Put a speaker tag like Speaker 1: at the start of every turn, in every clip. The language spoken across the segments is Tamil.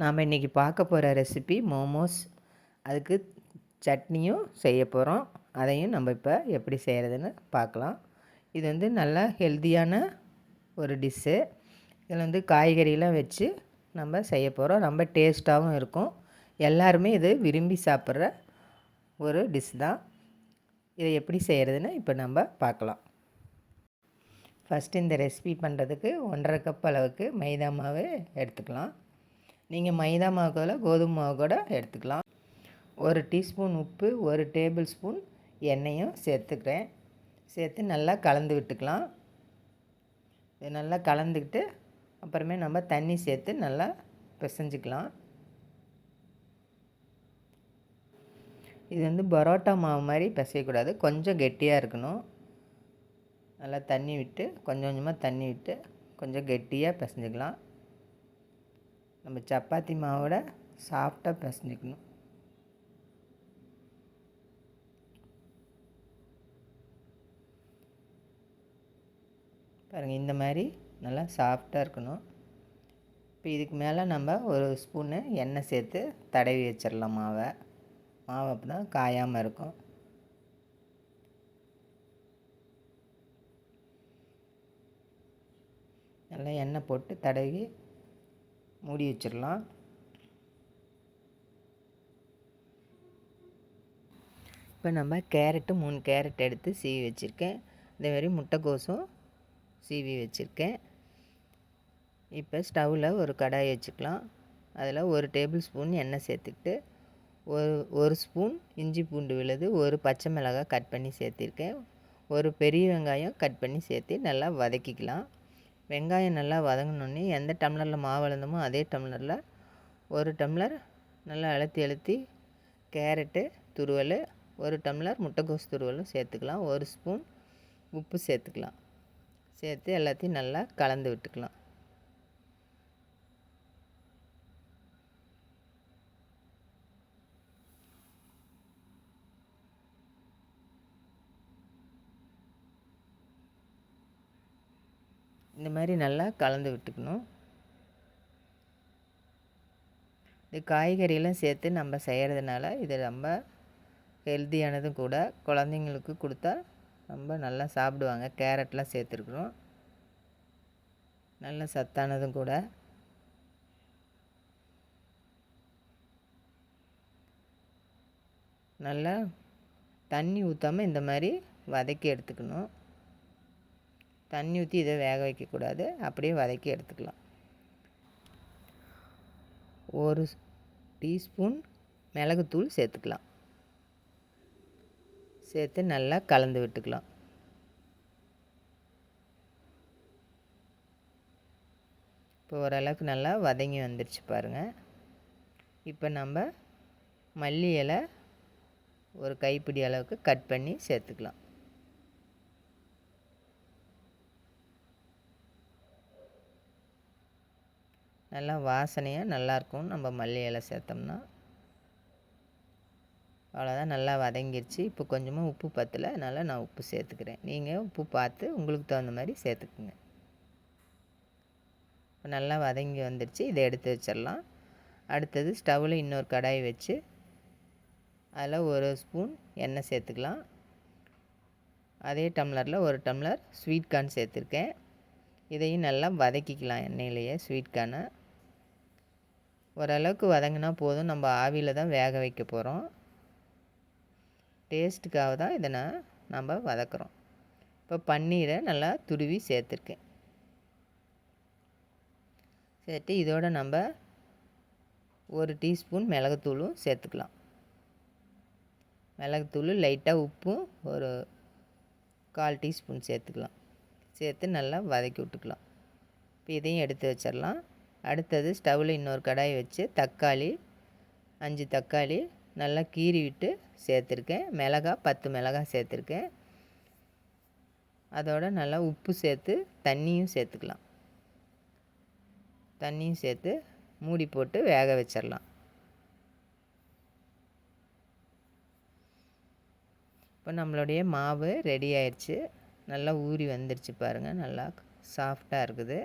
Speaker 1: நாம் இன்றைக்கி பார்க்க போகிற ரெசிபி மோமோஸ் அதுக்கு சட்னியும் செய்ய போகிறோம் அதையும் நம்ம இப்போ எப்படி செய்கிறதுன்னு பார்க்கலாம். இது வந்து நல்லா ஹெல்த்தியான ஒரு டிஷ்ஷு இதில் வந்து காய்கறிலாம் வச்சு நம்ம செய்ய போகிறோம் ரொம்ப டேஸ்ட்டாகவும் இருக்கும். எல்லாருமே இது விரும்பி சாப்பிட்ற ஒரு டிஷ் தான். இதை எப்படி செய்கிறதுன்னு இப்போ நம்ம பார்க்கலாம். ஃபஸ்ட்டு இந்த ரெசிபி பண்ணுறதுக்கு ஒன்றரை கப் அளவுக்கு மைதா மாவு எடுத்துக்கலாம். நீங்கள் மைதா மாவு கூட கோதுமை மாவு கூட எடுத்துக்கலாம். ஒரு டீஸ்பூன் உப்பு ஒரு டேபிள் ஸ்பூன் எண்ணெயும் சேர்த்துக்கிறேன். சேர்த்து நல்லா கலந்து விட்டுக்கலாம். இது நல்லா கலந்துக்கிட்டு அப்புறமே நம்ம தண்ணி சேர்த்து நல்லா பிசைஞ்சிக்கலாம். இது வந்து பரோட்டா மாவு மாதிரி பிசையக்கூடாது. கொஞ்சம் கெட்டியாக இருக்கணும். நல்லா தண்ணி விட்டு கொஞ்சம் கொஞ்சமாக தண்ணி விட்டு கொஞ்சம் கெட்டியாக பிசைஞ்சிக்கலாம். நம்ம சப்பாத்தி மாவோட சாஃப்டாக பிசைஞ்சிக்கணும். பாருங்கள் இந்த மாதிரி நல்லா சாஃப்டாக இருக்கணும். இப்போ இதுக்கு மேலே நம்ம ஒரு ஸ்பூனு எண்ணெய் சேர்த்து தடவி வச்சிடலாம் மாவை. மாவு அப்போ தான் காயாமல் இருக்கும். நல்லா எண்ணெய் போட்டு தடவி மூடி வச்சிடலாம். இப்போ நம்ம கேரட்டு மூணு கேரட் எடுத்து சீவி வச்சுருக்கேன். அதேமாதிரி முட்டைக்கோசும் சீவி வச்சுருக்கேன். இப்போ ஸ்டவ்வில் ஒரு கடாய் வச்சுக்கலாம். அதில் ஒரு டேபிள் ஸ்பூன் எண்ணெய் சேர்த்துக்கிட்டு ஒரு ஒரு ஸ்பூன் இஞ்சி பூண்டு விழுது ஒரு பச்சை மிளகாய் கட் பண்ணி சேர்த்திருக்கேன். ஒரு பெரிய வெங்காயம் கட் பண்ணி சேர்த்து நல்லா வதக்கிக்கலாம். வெங்காயம் நல்லா வதங்கினோடனே எந்த டம்ளரில் மாவு அழுந்தமோ அதே டம்ளரில் ஒரு டம்ளர் நல்லா அழுத்தி அழுத்தி கேரட்டு துருவல் ஒரு டம்ளர் முட்டைக்கோஸ் துருவலும் சேர்த்துக்கலாம். ஒரு ஸ்பூன் உப்பு சேர்த்துக்கலாம். சேர்த்து எல்லாத்தையும் நல்லா கலந்து விட்டுக்கலாம். மாதிரி நல்லா கலந்து விட்டுக்கணும். இது காய்கறியெல்லாம் சேர்த்து நம்ம செய்கிறதுனால இது ரொம்ப ஹெல்த்தியானதும் கூட குழந்தைங்களுக்கு கொடுத்தா ரொம்ப நல்லா சாப்பிடுவாங்க. கேரட்லாம் சேர்த்துருக்குறோம். நல்ல சத்தானதும் கூட. நல்லா தண்ணி ஊற்றாமல் இந்த மாதிரி வதக்கி எடுத்துக்கணும். தண்ணி ஊற்றி இதை வேக வைக்கக்கூடாது. அப்படியே வதக்கி எடுத்துக்கலாம். ஒரு டீஸ்பூன் மிளகுத்தூள் சேர்த்துக்கலாம். சேர்த்து நல்லா கலந்து விட்டுக்கலாம். இப்போ ஓரளவுக்கு நல்லா வதங்கி வந்துடுச்சு பாருங்கள் இப்போ நம்ம மல்லி இலை ஒரு கைப்பிடி அளவுக்கு கட் பண்ணி சேர்த்துக்கலாம். நல்லா வாசனையாக நல்லாயிருக்கும் நம்ம மல்லி இலை சேர்த்தோம்னா. அவ்வளோதான் நல்லா வதங்கிருச்சு. இப்போ கொஞ்சமாக உப்பு பற்றல அதனால் நான் உப்பு சேர்த்துக்கிறேன். நீங்கள் உப்பு பார்த்து உங்களுக்கு தகுந்த மாதிரி சேர்த்துக்குங்க. இப்போ நல்லா வதங்கி வந்துடுச்சு இதை எடுத்து வச்சிடலாம். அடுத்தது ஸ்டவ்வில் இன்னொரு கடாய் வச்சு அதில் ஒரு ஸ்பூன் எண்ணெய் சேர்த்துக்கலாம். அதே டம்ளரில் ஒரு டம்ளர் ஸ்வீட் கார்ன் சேர்த்துருக்கேன். இதையும் நல்லா வதக்கிக்கலாம் எண்ணெயிலேயே ஸ்வீட் கார்னை. ஓரளவுக்கு வதங்கினா போதும். நம்ம ஆவியில் தான் வேக வைக்க போகிறோம் டேஸ்ட்டுக்காக தான் இதை நான் நம்ம வதக்குறோம். இப்போ பன்னீரை நல்லா துருவி சேர்த்துருக்கேன். சேர்த்து இதோட நம்ம ஒரு டீஸ்பூன் மிளகுத்தூளும் சேர்த்துக்கலாம். மிளகுத்தூள் லைட்டாக உப்பும் ஒரு கால் டீஸ்பூன் சேர்த்துக்கலாம். சேர்த்து நல்லா வதக்கி விட்டுக்கலாம். இப்போ இதையும் எடுத்து வச்சிடலாம். அடுத்தது ஸ்டவ்வில் இன்னொரு கடாய் வச்சு தக்காளி அஞ்சு தக்காளி நல்லா கீறி விட்டு சேர்த்துருக்கேன். மிளகா பத்து மிளகா சேர்த்துருக்கேன். அதோட நல்லா உப்பு சேர்த்து தண்ணியும் சேர்த்துக்கலாம். தண்ணியும் சேர்த்து மூடி போட்டு வேக வச்சிடலாம் இப்போ நம்மளுடைய மாவு ரெடி ஆயிடுச்சு நல்லா ஊறி வந்துருச்சு பாருங்கள் நல்லா சாஃப்டாக இருக்குது.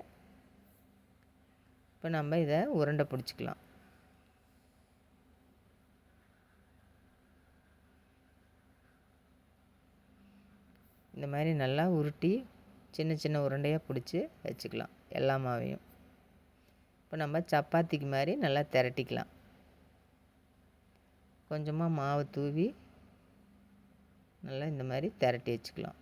Speaker 1: இப்போ நம்ம இதை உருண்டை பிடிச்சிக்கலாம். இந்த மாதிரி நல்லா உருட்டி சின்ன சின்ன உருண்டையாக பிடிச்சி வச்சுக்கலாம் எல்லா மாவையும். இப்போ நம்ம சப்பாத்திக்கு மாதிரி நல்லா திரட்டிக்கலாம். கொஞ்சமாக மாவு தூவி நல்லா இந்த மாதிரி திரட்டி வச்சுக்கலாம்.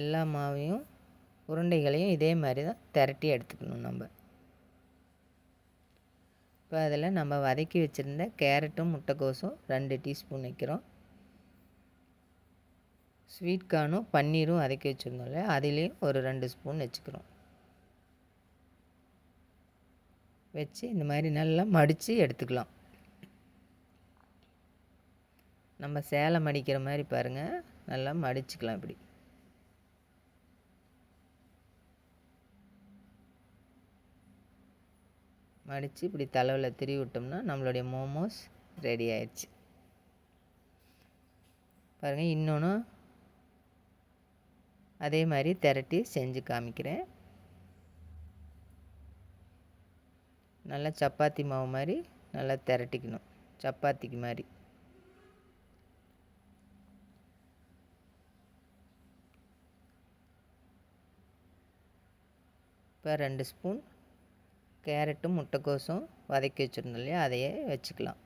Speaker 1: எல்லா மாவையும் உருண்டைகளையும் இதே மாதிரி தான் திரட்டி எடுத்துக்கணும் நம்ம. இப்போ அதில் நம்ம வதக்கி வச்சுருந்த கேரட்டும் முட்டைக்கோஸும் ரெண்டு டீஸ்பூன் வைக்கிறோம். ஸ்வீட் கார்னும் பன்னீரும் வதக்கி வச்சுருந்தோம்ல அதுலேயும் ஒரு ரெண்டு ஸ்பூன் வச்சுக்கிறோம். வச்சு இந்த மாதிரி நல்லா மடித்து எடுத்துக்கலாம். நம்ம சேலை மடிக்கிற மாதிரி பாருங்கள் நல்லா மடிச்சுக்கலாம் இப்படி. மடித்து இப்படி தலைவில் திரி விட்டோம்னா நம்மளுடைய மோமோஸ் ரெடி ஆயிடுச்சு. பாருங்கள் இன்னொன்று அதே மாதிரி திரட்டி செஞ்சு காமிக்கிறேன். நல்லா சப்பாத்தி மாவு மாதிரி நல்லா திரட்டிக்கணும். சப்பாத்திக்கு மாதிரி. இப்போ ரெண்டு ஸ்பூன் கேரட்டும் முட்டைக்கோஸும் வதக்கி வச்சுருந்தோம் இல்லையா? அதையே வச்சுக்கலாம்.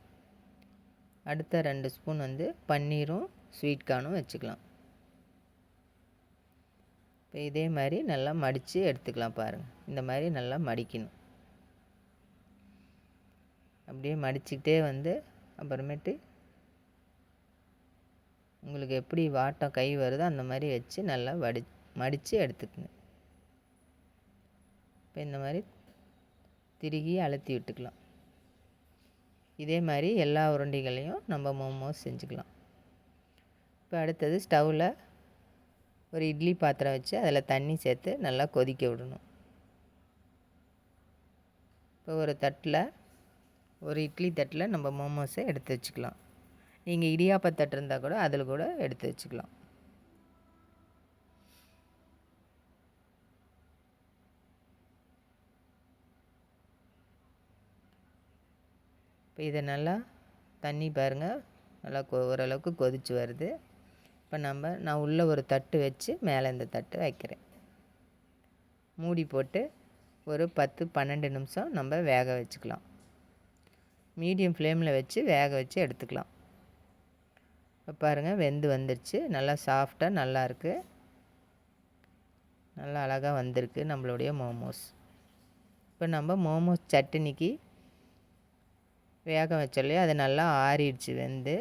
Speaker 1: அடுத்த ரெண்டு ஸ்பூன் வந்து பன்னீரும் ஸ்வீட் கார்னும் வச்சுக்கலாம். இப்போ இதே மாதிரி நல்லா மடித்து எடுத்துக்கலாம் பாருங்கள் இந்த மாதிரி நல்லா மடிக்கணும். அப்படியே மடிச்சுக்கிட்டே வந்து அப்புறமேட்டு உங்களுக்கு எப்படி வாட்டம் கை வருதோ அந்த மாதிரி வச்சு நல்லா வடி மடித்து எடுத்துக்கணும். இப்போ இந்த மாதிரி திருகி அழுத்தி விட்டுக்கலாம். இதே மாதிரி எல்லா உருண்டைகளையும் நம்ம மோமோஸ் செஞ்சுக்கலாம். இப்போ அடுத்தது ஸ்டவ்வில் ஒரு இட்லி பாத்திரம் வச்சு அதில் தண்ணி சேர்த்து நல்லா கொதிக்க விடணும். இப்போ ஒரு தட்டில் ஒரு இட்லி தட்டில் நம்ம மோமோஸை எடுத்து வச்சுக்கலாம். நீங்கள் இடியாப்ப தட்டு இருந்தால் கூட அதில் கூட எடுத்து வச்சுக்கலாம். இப்போ இதை நல்லா தண்ணி பாருங்கள் நல்லா கொ ஓரளவுக்கு கொதிச்சு வருது. இப்போ நம்ம நான் உள்ளே ஒரு தட்டு வச்சு மேலே இந்த தட்டு வைக்கிறேன். மூடி போட்டு ஒரு பத்து பன்னெண்டு நிமிஷம் நம்ம வேக வச்சுக்கலாம். மீடியம் ஃப்ளேமில் வச்சு வேக வச்சு எடுத்துக்கலாம். இப்போ பாருங்கள் வெந்து வந்துருச்சு. நல்லா சாஃப்டாக நல்லாயிருக்கு நல்லா அழகாக வந்திருக்கு நம்மளுடைய மோமோஸ். இப்போ நம்ம மோமோஸ் சட்னிக்கு வேக வச்சோல்லையே அது நல்லா ஆறிடுச்சு வெந்து.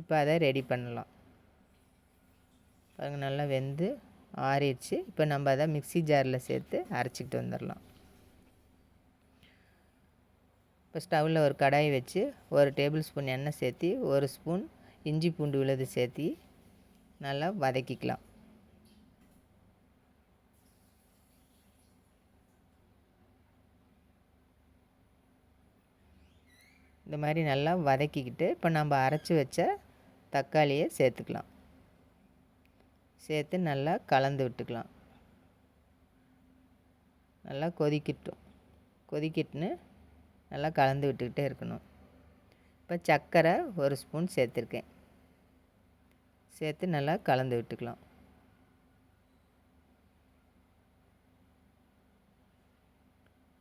Speaker 1: இப்போ அதை ரெடி பண்ணலாம். பாருங்கள் நல்லா வெந்து ஆறிடுச்சு. இப்போ நம்ம அதை மிக்சி ஜாரில் சேர்த்து அரைச்சிக்கிட்டு வந்துடலாம் இப்போ ஸ்டவ்வில் ஒரு கடாய் வச்சு ஒரு டேபிள் ஸ்பூன் எண்ணெய் சேர்த்தி ஒரு ஸ்பூன் இஞ்சி பூண்டு விழுது சேர்த்தி நல்லா வதக்கிக்கலாம். இந்த மாதிரி நல்லா வதக்கிக்கிட்டு இப்போ நம்ம அரைச்சி வச்ச தக்காளியை சேர்த்துக்கலாம். சேர்த்து நல்லா கலந்து விட்டுக்கலாம். நல்லா கொதிக்கட்டும். கொதிக்கிட்டுன்னு நல்லா கலந்து விட்டுக்கிட்டே இருக்கணும். இப்போ சர்க்கரை ஒரு ஸ்பூன் சேர்த்துருக்கேன். சேர்த்து நல்லா கலந்து விட்டுக்கலாம்.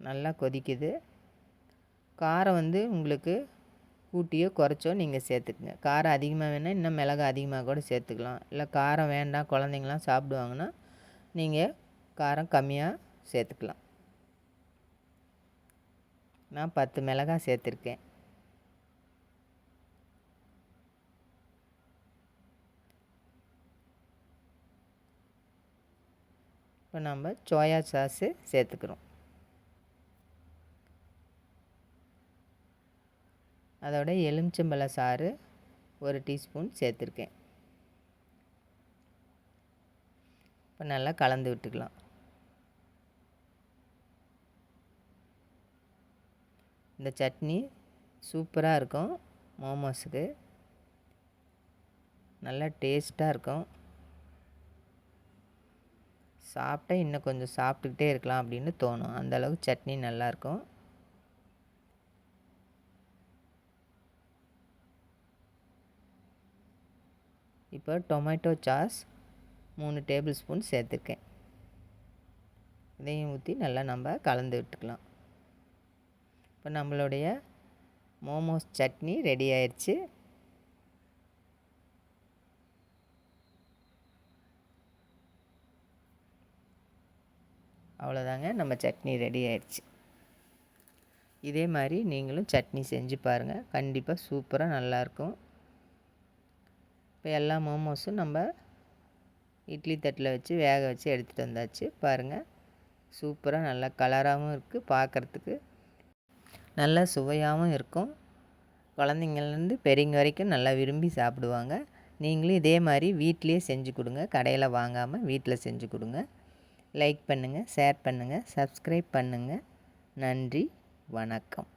Speaker 1: நல்லா கொதிக்குது. காரம் வந்து உங்களுக்கு கூட்டியோ குறைச்சோ நீங்கள் சேர்த்துக்குங்க. காரம் அதிகமாக வேணால் இன்னும் மிளகு அதிகமாக கூட சேர்த்துக்கலாம். இல்லை காரம் வேண்டாம் குழந்தைங்களாம் சாப்பிடுவாங்கன்னா நீங்கள் காரம் கம்மியாக சேர்த்துக்கலாம். நான் பத்து மிளகாய் சேர்த்துருக்கேன். இப்போ நம்ம சோயா சாஸு சேர்த்துக்கிறோம். அதோட எலுமிச்சம்பழ சாறு ஒரு டீஸ்பூன் சேர்த்துருக்கேன். இப்போ நல்லா கலந்து விட்டுக்கலாம். இந்த சட்னி சூப்பராக இருக்கும் மோமோஸுக்கு. நல்லா டேஸ்ட்டாக இருக்கும். சாப்பிட்டா இன்னும் கொஞ்சம் சாப்பிட்டுக்கிட்டே இருக்கலாம் அப்படின்னு தோணும். அந்தளவுக்கு சட்னி நல்லாயிருக்கும் இப்போ டொமேட்டோ சாஸ் மூணு டேபிள் ஸ்பூன் சேர்த்துருக்கேன். இதையும் ஊற்றி நல்லா நம்ம கலந்து விட்டுக்கலாம். இப்போ நம்மளுடைய மோமோஸ் சட்னி ரெடி ஆயிடுச்சு. அவ்வளோதாங்க நம்ம சட்னி ரெடி ஆயிடுச்சு. இதே மாதிரி நீங்களும் சட்னி செஞ்சு பாருங்கள் கண்டிப்பாக சூப்பராக நல்லாயிருக்கும். இப்போ எல்லா மோமோஸும் நம்ம இட்லி தட்டில் வச்சு வேக வச்சு எடுத்துகிட்டு வந்தாச்சு. பாருங்கள் சூப்பராக நல்லா கலராகவும் இருக்குது பார்க்குறதுக்கு. நல்லா சுவையாகவும் இருக்கும். குழந்தைங்கள்லேருந்து பெரியவங்க வரைக்கும் நல்லா விரும்பி சாப்பிடுவாங்க. நீங்களும் இதே மாதிரி வீட்லேயே செஞ்சு கொடுங்க. கடையில் வாங்காமல் வீட்டில் செஞ்சு கொடுங்க. லைக் பண்ணுங்கள் ஷேர் பண்ணுங்கள் சப்ஸ்கிரைப் பண்ணுங்கள் நன்றி வணக்கம்.